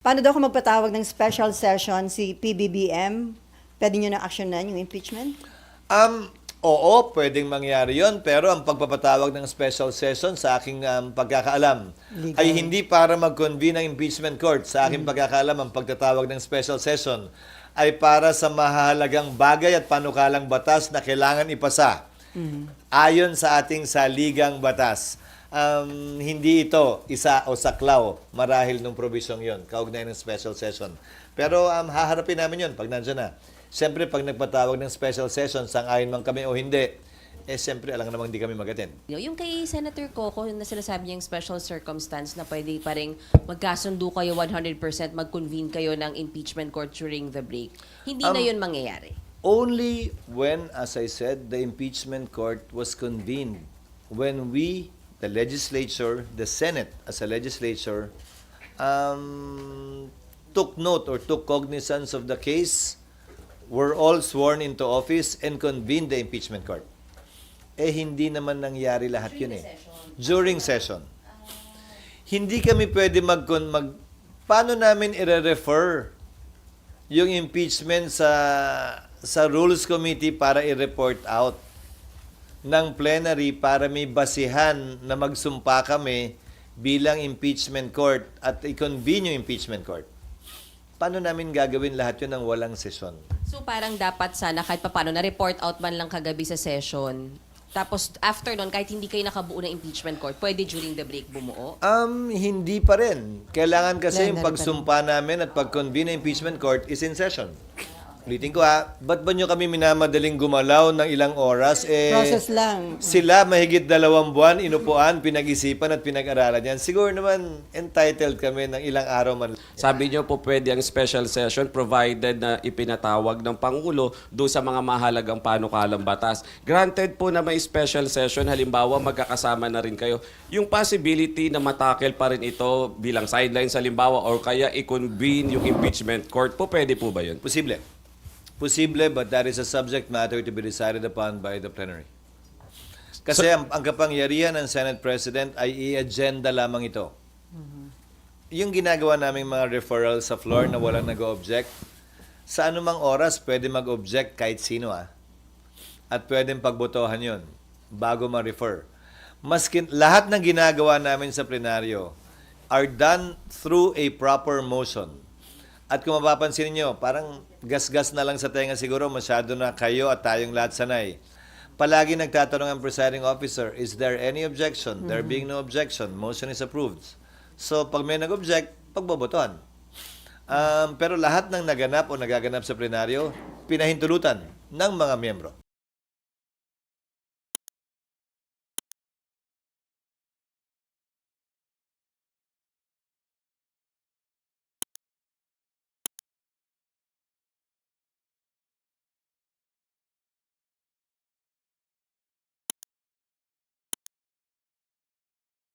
Paano daw kung magpatawag ng special session si PBBM? Pwede nyo na actionan yung impeachment? Um, oo, pwedeng mangyari yon pero ang pagpapatawag ng special session sa aking um, pagkakaalam Legal. ay hindi para mag-convene ng impeachment court. Sa aking pagkakaalam, ang pagtatawag ng special session ay para sa mahalagang bagay at panukalang batas na kailangan ipasa ayon sa ating saligang batas. Um, hindi ito isa o saklaw marahil nung probisyong yon, kaugnay ng special session. Pero um, haharapin namin yon pag nandiyan na. Siyempre, pag nagpatawag ng special session, sang-ayon man kami o hindi, eh siyempre, alam namang hindi kami mag-attend. Yung kay Senator Coco na sinasabi niyang special circumstance na pwede pa rin magkasundo kayo 100% mag-convene kayo ng impeachment court during the break. Hindi na Um, yun mangyayari. Only when, as I said, the impeachment court was convened. When we, the legislature, the Senate as a legislature, um, took note or took cognizance of the case, were all sworn into office and convened the impeachment court. Eh, hindi naman nangyari lahat yun eh. During session. Hindi kami pwede mag, mag paano namin i-refer yung impeachment sa sa Rules Committee para i-report out ng plenary para may basihan na magsumpa kami bilang impeachment court at i-convene yung impeachment court. Paano namin gagawin lahat yun ng walang sesyon? So parang dapat sana kahit papano na-report out man lang kagabi sa session. Tapos after nun, kahit hindi kayo nakabuo ng impeachment court, pwede during the break bumuo. Um, hindi pa rin. Kailangan kasi yung Plenary rin. pagsumpa namin at pag-convene ng impeachment court is in session. Ulitin ko ha, ba't ba nyo kami minamadaling gumalaw ng ilang oras? Eh, Process lang. Sila mahigit dalawang buwan, inupuan, pinag-isipan at pinag-aralan yan. Siguro naman entitled kami ng ilang araw man. Sabi niyo po pwede ang special session provided na ipinatawag ng Pangulo do sa mga mahalagang panukalang batas. Granted po na may special session, halimbawa magkakasama na rin kayo. Yung possibility na matakel pa rin ito bilang sidelines halimbawa or kaya i-convene yung impeachment court po, pwede po ba yun? Posible. Posible, but that is a subject matter to be decided upon by the plenary. Kasi ang, ang kapangyarihan ng Senate President ay i-agenda lamang ito. Yung ginagawa naming mga referral sa floor na walang nag-object, sa anumang oras pwede mag-object kahit sino ah. At pwedeng pagbotohan yon bago ma-refer. Maskin, lahat ng ginagawa namin sa plenaryo are done through a proper motion. At kung mapapansin niyo, parang gas-gas na lang sa tenga siguro, masyado na kayo at tayong lahat sanay. Palagi nagtatanong ang presiding officer, is there any objection? There being no objection, motion is approved. So, pag may nag-object, pagbobotohan. Um, pero lahat ng naganap o nagaganap sa plenaryo, pinahintulutan ng mga miyembro.